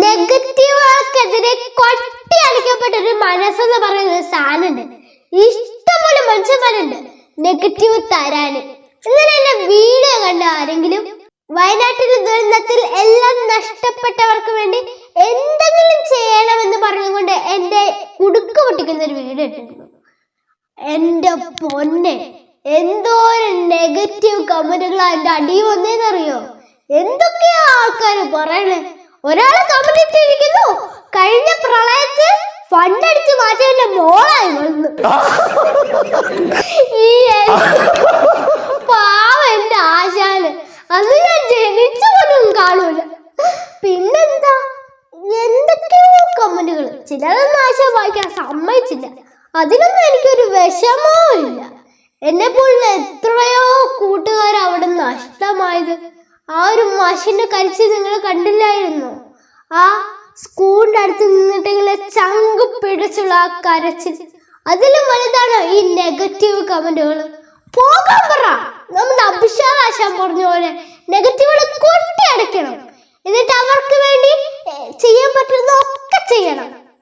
നെഗറ്റീവുകൾക്കെതിരെ കൊട്ടി അടിക്കപ്പെട്ട ഒരു മനസ്സെന്ന് പറയുന്ന ഒരു സാധനമുണ്ട്. ഇഷ്ടംപോലെ മനുഷ്യന്മാരുണ്ട്. നെഗറ്റീവ് തരാന്. ഇന്നലെ എന്റെ വീഡിയോ കണ്ട ആരെങ്കിലും വയനാട്ടിലെ ദുരന്തത്തിൽ എല്ലാം നഷ്ടപ്പെട്ടവർക്ക് വേണ്ടി എന്തെങ്കിലും ചെയ്യണമെന്ന് പറഞ്ഞുകൊണ്ട് എന്റെ കുടുക്ക് പൊട്ടിക്കുന്ന ഒരു വീഡിയോ ഇട്ടിരുന്നു എന്റെ പൊന്നെ എന്തോരം നെഗറ്റീവ് കമന്റുകളാ എന്റെ അടി വന്നേന്നറിയോ? എന്തൊക്കെയാ ആൾക്കാര് പറയണേ? ഒരാൾ കമന്റ് ഇട്ടിരിക്കുന്നു കഴിഞ്ഞ പ്രളയത്തിൽ ഫണ്ട് അടിച്ച് മാറ്റിയതിന്റെ മോളായി വന്നു. ഈ പാവ എന്റെ ആശാന്. അന്ന് ഞാൻ ജനിച്ചു പോലും കാണൂല. പിന്നെന്താ? എന്തൊക്കെയോ കമന്റുകൾ ചിലതൊന്നും ആശ വായിക്കാൻ സമ്മതിച്ചില്ല. അതിനൊന്നും എനിക്കൊരു വിഷമവും ഇല്ല എന്നെ പോലുള്ള എത്രയോ കൂട്ടുകാർ അവിടെ നഷ്ടമായത് ആ ഒരു മാഷിന്റെ കഴിച്ച് നിങ്ങൾ കണ്ടില്ലായിരുന്നു. ആ സ്കൂളിന്റെ അടുത്ത് നിന്നിട്ടെങ്കിലെ ചങ്ക് പിടിച്ചുള്ള ആ കരച്ചിൽ. അതിലും വലുതാണ് ഈ നെഗറ്റീവ് കമന്റുകൾ പോകാൻ പറ. നമ്മുടെ അഭിഷേക് പറഞ്ഞ പോലെ നെഗറ്റീവുകൾ കൊട്ടിയടക്കണം എന്നിട്ട് അവർക്ക് വേണ്ടി ചെയ്യാൻ പറ്റുന്ന ഒക്കെ ചെയ്യണം.